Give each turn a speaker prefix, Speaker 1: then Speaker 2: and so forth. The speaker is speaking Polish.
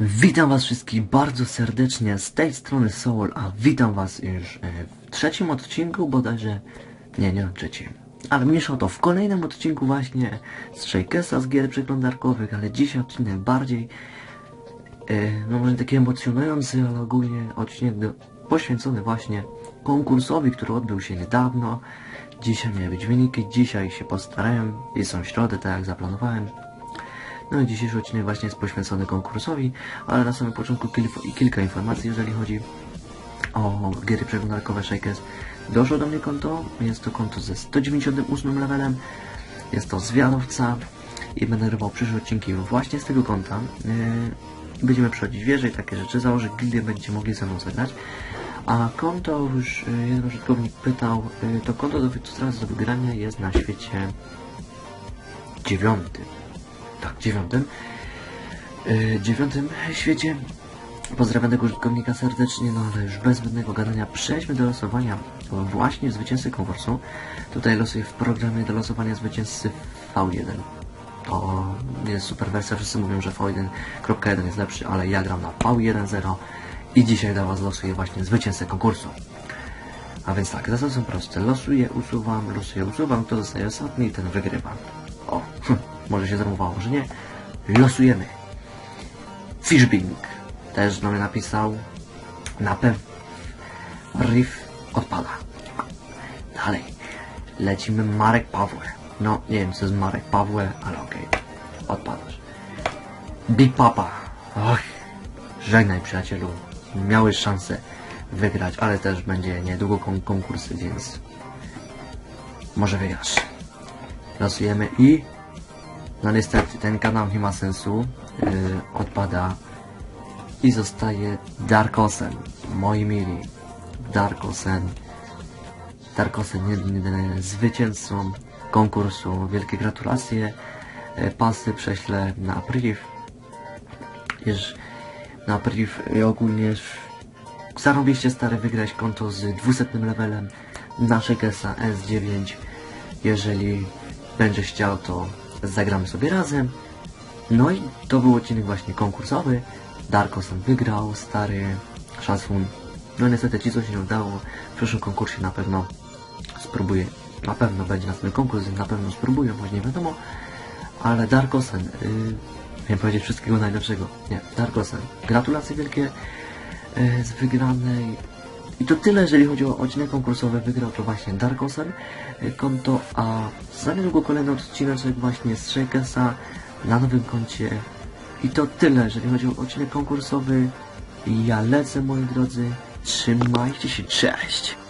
Speaker 1: Witam was wszystkich bardzo serdecznie z tej strony Soul, a witam was już e, w trzecim odcinku bodajże, nie, nie trzecim, ale mniejsza o to, w kolejnym odcinku właśnie z Shakesa z gier przeglądarkowych, ale dzisiaj odcinek bardziej, e, no może taki emocjonujący, ale ogólnie odcinek do, poświęcony właśnie konkursowi, który odbył się niedawno. Dzisiaj miały być wyniki, dzisiaj się postarałem, jest są środę, tak jak zaplanowałem. No i dzisiejszy odcinek właśnie jest poświęcony konkursowi, ale na samym początku kil- kilka informacji, jeżeli chodzi o gry przeglądarkowe Shakers. Doszło do mnie konto, jest to konto ze 198 levelem, jest to zwiadowca i będę nagrywał przyszłe odcinki właśnie z tego konta. Yy, będziemy przechodzić wieże i takie rzeczy, założę gildię, będziecie mogli ze mną zagrać. A konto, już yy, jeden użytkownik pytał, yy, to konto do, do wygrania jest na świecie dziewiątym tak, dziewiątym, yy, dziewiątym świecie. Pozdrawiam użytkownika serdecznie, no ale już bez zbędnego gadania przejdźmy do losowania właśnie zwycięzcy konkursu. Tutaj losuję w programie do losowania zwycięzcy V1. To jest super wersja, wszyscy mówią, że V1.1 jest lepszy, ale ja gram na V1.0 i dzisiaj dla Was losuję właśnie zwycięzcę konkursu. A więc tak, zasady są proste. Losuję, usuwam, losuję, usuwam, kto zostaje ostatni, ten wygrywa. O, może się zamowało, że nie. Losujemy. Fishbing też do mnie napisał. Na pewno. Riff odpada. Dalej. Lecimy Marek Pawłe. No, nie wiem co jest Marek Pawłe, ale okej. Odpadasz. Big Papa. Och, żegnaj przyjacielu. Miałeś szansę wygrać, ale też będzie niedługo kon więc może wygrasz. Losujemy i no niestety ten kanał nie ma sensu. Yy, odpada i zostaje Darkosen. Moi mili. Darkosen. Darkosen jedyny zwycięzcą konkursu. Wielkie gratulacje. Yy, pasy prześlę na priv. Już na priv ogólnie zarobiście stary wygrać konto z 200 levelem na Shakesa S9. Jeżeli będziesz chciał, to zagramy sobie razem. No i to był odcinek właśnie konkursowy. Darkosen wygrał, stary Shazfun. No niestety ci co się nie udało. W przyszłym konkursie na pewno spróbuję. Na pewno będzie następny konkurs, na pewno spróbuję, choć nie wiadomo. Ale Darkosen, yy, miałem powiedzieć wszystkiego najlepszego. Nie, Darkosen. Gratulacje wielkie yy, z wygranej i to tyle, jeżeli chodzi o odcinek konkursowy. Wygrał to właśnie Darkosen y, konto, a za niedługo kolejny odcinek właśnie z Shakesa na nowym koncie. I to tyle, jeżeli chodzi o odcinek konkursowy. Ja lecę, moi drodzy. Trzymajcie się, cześć!